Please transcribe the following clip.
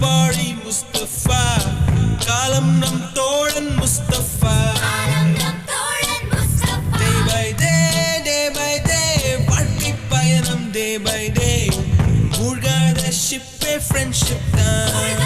வாழி முஸ்தபா. காலம் நம் தோழன் Mustafa. Day by day day by day வாழ்க்கை பயணம் டே பை டே மூழ்காத ஷிப்பே ஃப்ரெண்ட்ஷிப் தான்.